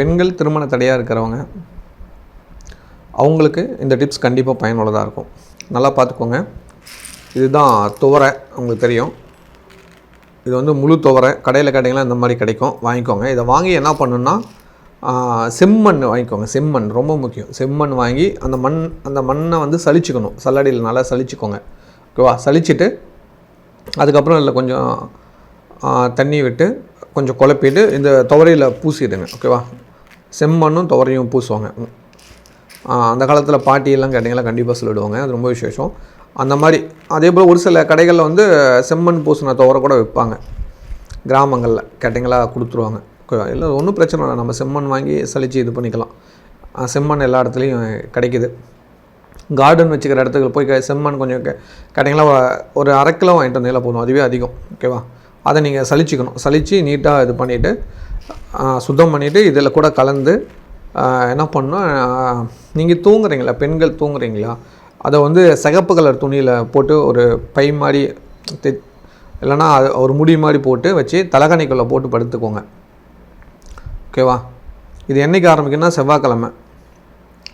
பெண்கள் திருமண தடையாக இருக்கிறவங்க அவங்களுக்கு இந்த டிப்ஸ் கண்டிப்பாக பயனுள்ளதாக இருக்கும். நல்லா பார்த்துக்கோங்க இதுதான் துவரை உங்களுக்கு தெரியும். இது வந்து முழு துவரை கடையில் கேட்டிங்கன்னா இந்த மாதிரி கிடைக்கும். வாங்கிக்கோங்க. இதை வாங்கி என்ன பண்ணுன்னா செம்மண் வாங்கிக்கோங்க. செம்மண் ரொம்ப முக்கியம். செம்மண் வாங்கி அந்த மண் அந்த மண்ணை வந்து சளிச்சுக்கணும். சல்லடியில் நல்லா சளிச்சுக்கோங்க. ஓகேவா? சலிச்சுட்டு அதுக்கப்புறம் இல்லை கொஞ்சம் தண்ணி விட்டு கொஞ்சம் குழப்பிட்டு இந்த துவரையில் பூசிடுங்க. ஓகேவா? செம்மண்ணும் துவரையும் பூசுவாங்க. அந்த காலத்தில் பாட்டியெல்லாம் கேட்டிங்கன்னா கண்டிப்பாக சொல்லிடுவாங்க. அது ரொம்ப விசேஷம். அந்த மாதிரி அதே போல் ஒரு சில கடைகளில் வந்து செம்மண் பூசின துவரை கூட விற்பாங்க. கிராமங்களில் கேட்டிங்களா கொடுத்துருவாங்க. இல்லை ஒன்றும் பிரச்சனை இல்லை. நம்ம செம்மண் வாங்கி சளிச்சு இது பண்ணிக்கலாம். செம்மண் எல்லா இடத்துலையும் கிடைக்குது. கார்டன் வச்சுக்கிற இடத்துக்கு போய் செம்மண் கொஞ்சம் கேட்டிங்களா ஒரு அரை கிலோ வாங்கிட்டு வந்தீங்களா போதும். அதுவே அதிகம். ஓகேவா? அதை நீங்கள் சளிச்சிக்கணும் சலித்து நீட்டாக இது பண்ணிவிட்டு சுத்தம் பண்ணிவிட்டு இதில் கூட கலந்து என்ன பண்ணால் நீங்கள் தூங்குறீங்களா? பெண்கள் தூங்குறீங்களா? அதை வந்து சிகப்பு கலர் துணியில் போட்டு ஒரு பை மாதிரி தி இல்லைன்னா அது ஒரு முடி மாதிரி போட்டு வச்சு தலைகணிக்குள்ளே போட்டு படுத்துக்கோங்க. ஓகேவா? இது என்னைக்கு ஆரம்பிக்குன்னா செவ்வாய்க்கிழமை.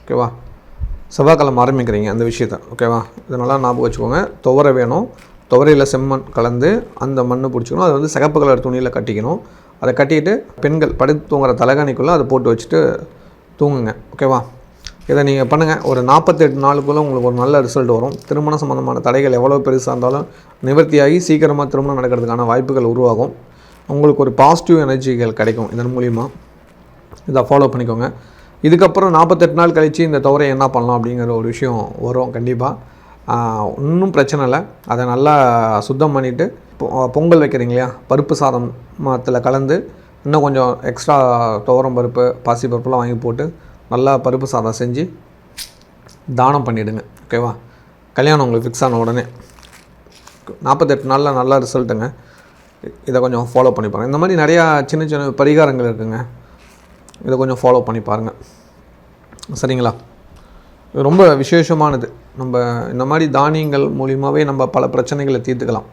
ஓகேவா? செவ்வாய்க்கிழமை ஆரம்பிக்கிறீங்க அந்த விஷயத்த. ஓகேவா? இதனால் ஞாபகம் வச்சுக்கோங்க. துவரை வேணும். துவரையில் செம்மண் கலந்து அந்த மண்ணை பிடிச்சிக்கணும். அது வந்து சிகப்பு கலர் துணியில் கட்டிக்கணும். அதை கட்டிட்டு பெண்கள் படுத்து தூங்குற தலைகாணிக்குள்ளே அதை போட்டு வச்சுட்டு தூங்குங்க. ஓகேவா இதை நீங்கள் பண்ணுங்கள் ஒரு நாற்பத்தெட்டு நாளுக்குள்ளே உங்களுக்கு ஒரு நல்ல ரிசல்ட் வரும். திருமணம் சம்மந்தமான தடைகள் எவ்வளோ பெருசாக இருந்தாலும் நிவர்த்தியாகி சீக்கிரமாக திருமணம் நடக்கிறதுக்கான வாய்ப்புகள் உருவாகும். உங்களுக்கு ஒரு பாசிட்டிவ் எனர்ஜிகள் கிடைக்கும் இதன் மூலிமா இதை ஃபாலோ பண்ணிக்கோங்க. இதுக்கப்புறம் நாற்பத்தெட்டு நாள் கழித்து இந்த தவறை என்ன பண்ணலாம் அப்படிங்கிற ஒரு விஷயம் வரும் கண்டிப்பாக ஒன்றும் பிரச்சனை இல்லை. அதை நல்லா சுத்தம் பண்ணிவிட்டு பொங்கல் வைக்கிறீங்க இல்லையா பருப்பு சாதம் மத்தில் கலந்து இன்னும் கொஞ்சம் எக்ஸ்ட்ரா துவரம் பருப்பு பாசி பருப்புலாம் வாங்கி போட்டு நல்லா பருப்பு சாதம் செஞ்சு தானம் பண்ணிவிடுங்க ஓகேவா கல்யாணம் உங்களுக்கு ஃபிக்ஸ் ஆன உடனே. நாற்பத்தெட்டு நாளில் நல்லா ரிசல்ட்டுங்க இதை கொஞ்சம் ஃபாலோ பண்ணி பாருங்கள் இந்த மாதிரி நிறையா சின்ன சின்ன பரிகாரங்கள் இருக்குங்க. இதை கொஞ்சம் ஃபாலோ பண்ணி பாருங்கள் சரிங்களா? ரொம்ப விசேஷமானது. நம்ம இந்த மாதிரி தானியங்கள் மூலியமாகவே நம்ம பல பிரச்சனைகளை தீர்த்துக்கலாம்.